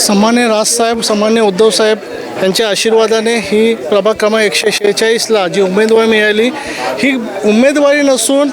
सन्मान्य राजसाहेब सन्मान्य उद्धवसाहेब यांच्या आशीर्वादाने ही प्रभाग क्रमांक एकशे शेहेचाळीसला जी उमेदवारी मिळाली ही उमेदवारी नसून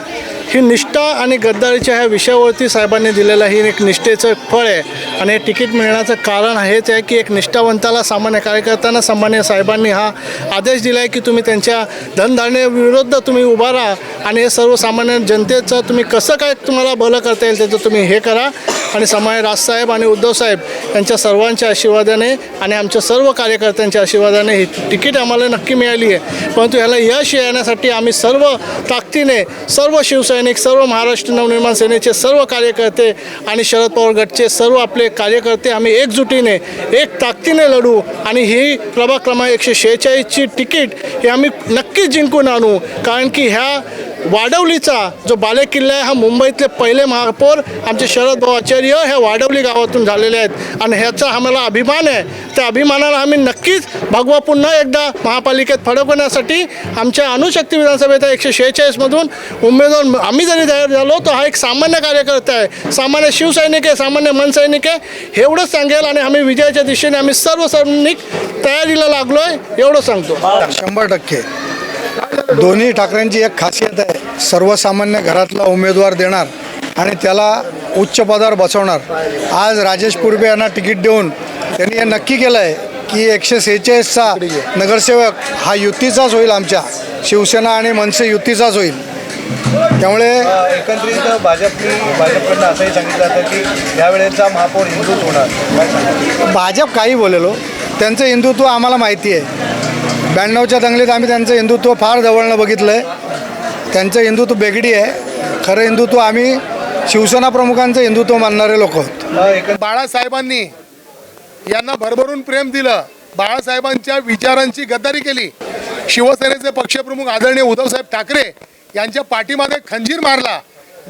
ही निष्ठा आणि गद्दारीच्या ह्या विषयावरती साहेबांनी दिलेला ही एक निष्ठेचं फळ आहे आणि हे तिकीट मिळण्याचं कारण हेच आहे की एक निष्ठावंताला सामान्य कार्यकर्त्यांना सामान्य साहेबांनी हा आदेश दिला आहे की तुम्ही त्यांच्या धनधान्याविरुद्ध तुम्ही उभा राहा आणि हे सर्वसामान्य जनतेचं तुम्ही कसं काय तुम्हाला भलं करता येईल त्याचं तुम्ही हे करा. आणि समय राजसाहेब आणि उद्धवसाहेब यांच्या सर्वांच्या आशीर्वादाने आणि आमच्या सर्व कार्यकर्त्यांच्या आशीर्वादाने ही तिकीट आम्हाला नक्की मिळाली आहे. परंतु ह्याला यश येण्यासाठी आम्ही सर्व ताकदीने सर्व शिवसैनिक सर्व महाराष्ट्र नवनिर्माण सेनेचे सर्व कार्यकर्ते आणि शरद पवार गटचे सर्व आपले कार्यकर्ते आम्ही एकजुटीने एक ताकदीने लढू आणि ही प्रभाग क्रमांक एकशे शेहेचाळीसची तिकीट हे आम्ही नक्कीच जिंकून आणू. कारण की ह्या वाडवलीचा जो बालेकिल्ला आहे हा मुंबईतले पहिले महापौर आमचे शरद भाऊ आश्चर्य हे वाडवली गावातून झालेले आहेत. आणि ह्याचा आम्हाला अभिमान आहे. त्या अभिमानाला आम्ही नक्कीच भगवा पुन्हा एकदा महापालिकेत फडकवण्यासाठी आमच्या अणुशक्ती विधानसभेचा एकशे शेहेचाळीसमधून उमेदवार आम्ही जरी तयार झालो तर हा एक सामान्य कार्यकर्ता आहे. सामान्य शिवसैनिक आहे सामान्य मनसैनिक आहे. एवढंच सांगेल आणि आम्ही विजयाच्या दिशेने आम्ही सर्व सैनिक तयारीला लागलो आहे एवढं सांगतो. शंभर टक्के. दोन्ही ठाकरेंची एक खासियत आहे. सर्वसामान्य घरातला उमेदवार देणार आणि त्याला उच्च पदावर बसवणार. आज राजेश पूर्वे यांना तिकीट देऊन त्यांनी हे नक्की केलं आहे की एकशे सेहेचाळीसचा नगरसेवक हा युतीचाच होईल आमच्या. शिवसेना आणि मनसे युतीचाच होईल. त्यामुळे एकंदरीत भाजपने भाजपकडनं असंही सांगितलं जातं की यावेळेचा महापौर हिंदूच होणार? भाजप काही बोलेलो त्यांचं हिंदुत्व आम्हाला माहिती आहे. ब्याण्णवच्या दंगलीत आम्ही त्यांचं हिंदुत्व फार जवळनं बघितलं आहे त्यांचं हिंदुत्व बेगडी आहे. खरं हिंदुत्व आम्ही शिवसेना प्रमुखांचं हिंदुत्व मानणारे लोक आहोत बाळासाहेबांनी यांना भरभरून प्रेम दिलं. बाळासाहेबांच्या विचारांची गद्दारी केली. शिवसेनेचे पक्षप्रमुख आदरणीय उद्धवसाहेब ठाकरे यांच्या पाठीमागे खंजीर मारला.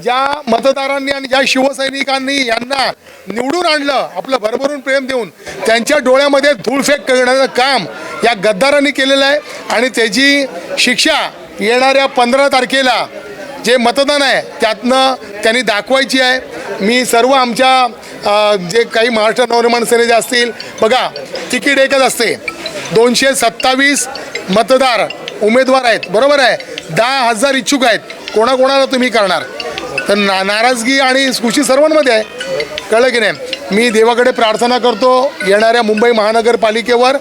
ज्या मतदारांनी आणि ज्या शिवसैनिकांनी यांना निवडून आणलं आपलं भरभरून प्रेम देऊन त्यांच्या डोळ्यामध्ये धूळफेक करण्याचं काम या गद्दारांनी केलेलं आहे. आणि त्याची शिक्षा येणाऱ्या पंधरा तारखेला जे मतदान आहे त्यातनं त्यांनी दाखवायची आहे. मी सर्व आमच्या जे काही महाराष्ट्र नवनिर्माण सेनेचे असतील बघा तिकीट एकच असते. दोनशे सत्तावीस मतदार उमेदवार आहेत. बरोबर आहे? दहा हजार इच्छुक आहेत. कोणाकोणाला तुम्ही करणार? तर ना नाराजगी आणि खुशी सर्वांमध्ये आहे. कळलं की नाही? मी देवाकडे प्रार्थना करतो. येणाऱ्या मुंबई महानगरपालिकेवर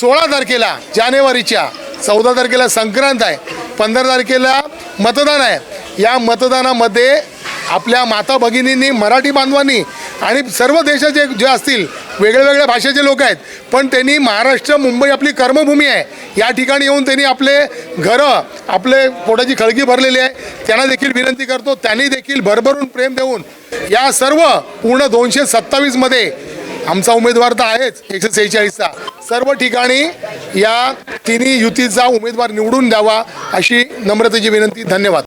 सोळा तारखेला जानेवारीच्या चौदा तारखेला संक्रांत आहे. पंधरा तारखेला मतदान आहे. या मतदानामध्ये आपल्या माता भगिनींनी मराठी बांधवांनी आणि सर्व देशाचे जे असतील वेगळ्या वेगळ्या भाषेचे लोक आहेत पण त्यांनी महाराष्ट्र मुंबई आपली कर्मभूमी आहे. या ठिकाणी येऊन त्यांनी आपले घरं आपले पोटाची खळगी भरलेली आहे. त्यांना देखील विनंती करतो त्यांनी देखील भरभरून प्रेम देऊन या सर्व पूर्ण दोनशे सत्तावीसमध्ये आमचा उमेदवार तर आहेच एकशे सेहेचाळीसचा. सर्व ठिकाणी या तिन्ही युतीचा उमेदवार निवडून द्यावा अशी नम्रतेची विनंती धन्यवाद.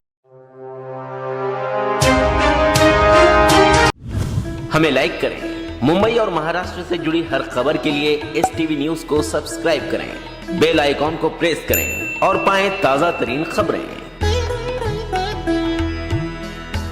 हमें लाइक करें। मुंबई और महाराष्ट्र से जुड़ी हर खबर के लिए एस टीवी न्यूज को सब्सक्राइब करें। बेल आइकॉन को प्रेस करें और पाएं ताजा तरीन खबरें।